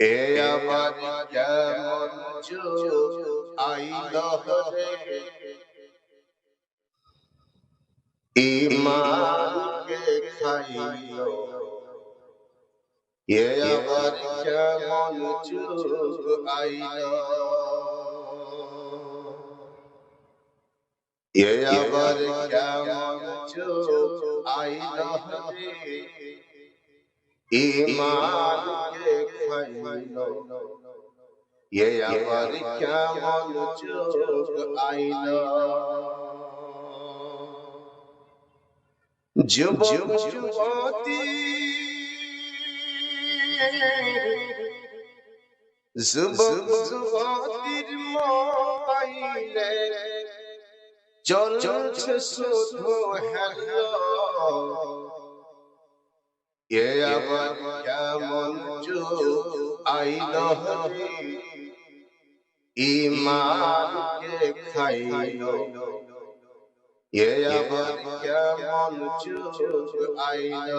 এ আবার কেমন যুগ আইল রে ইমানকে খাইল এ আবার কেমন আইল এ আবার কেমন যুগ আইল রে ইমানকে খাইল এ আবার কেমন যুগ আইল যুবক যুবতী যুবক যুবতীর মোবাইলে চলছে শুধু হ্যালো এ আবার কেমন আইল ইমানকে খাইল। এ আবার কেমন আইল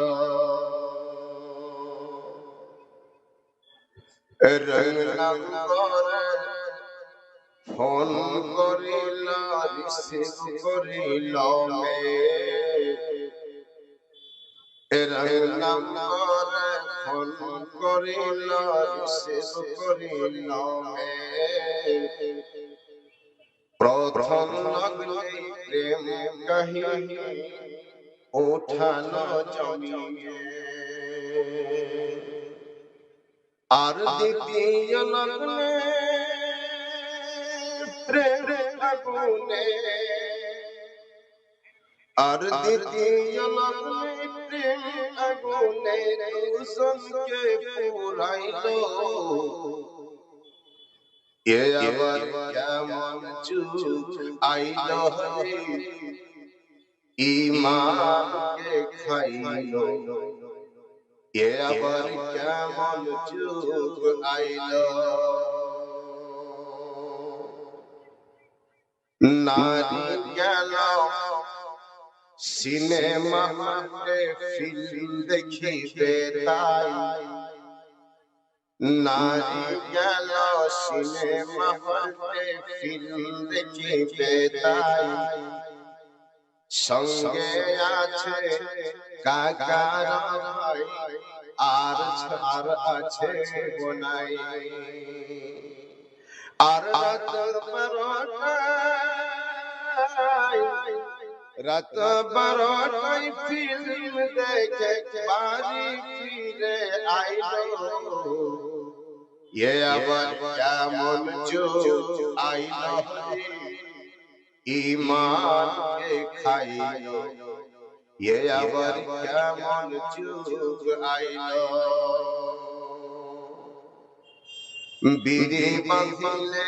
রং নম্বরে ফোন করিল রিসিভ করিল আর দ্বিতীয় আর দ্বিতীয় আগুনে দুজনকে পুরাইলো এ আবার কেমন যুগ আইল রে ইমানকে খাইল। এ আবার কেমন যুগ আইল। নারী গেল সিনেমা ফিল্ম দেখিবে তাই নারী গেল সিনেমা হলে ফিল্ম দেখিবে তাই সঙ্গে আছে কাকার ভাই, আর আর আছে বোনাই। আর বারোটায় রাত বারোটায় ফিল্ম দেখে বাড়ি ফিরে আইলো। এ আবার কেমন আইল। ইমানকে খাইল। এ আবার কেমন যুগ আইল। বিড়ি বাঁধিলে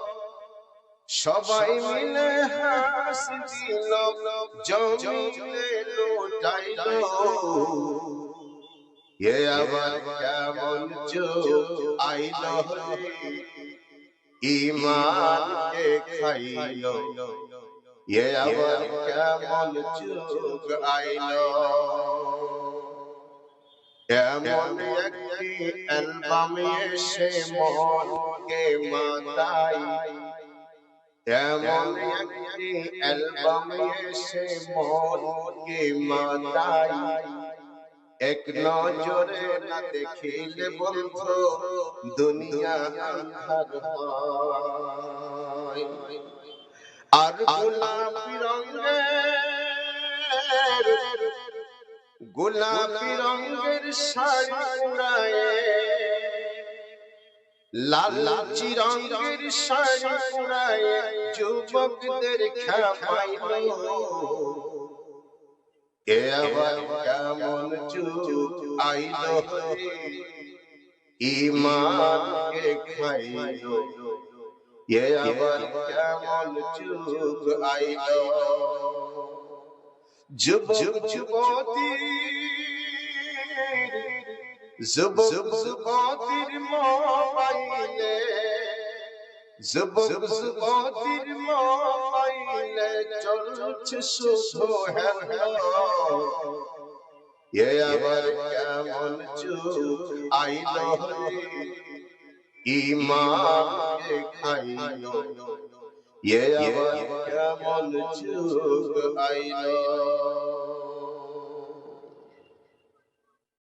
সবাই মিলে হাসি দিল জমিলে লোটাইল। এ আবার কেমন যুগ আইল রে। ইমানকে খাইল। এ আবার কেমন যুগ আইল। এমন একটি অ্যালবাম এসে মনকে মাতাই এক নজরে না দেখিলে বন্ধু দুনিয়া আর গোলাপি রঙের গোলাপি রঙের উড়ায় লাল লাচি রঙের শাড়ি উড়ায় যুবকদের খেপাইল এ আবার কেমন যুগ আইল ইমানকে খাইলো। এ আবার কেমন যুগ আইলো? যুবক যুবতী যুবক যুবতীর মোবাইলে যুবক যুবতীর মোবাইলে চলছে শুধু হ্যালো এ আবার কেমন যুগ আইলো রে ইমানকে খাইলো এ আবার কেমন যুগ আইলো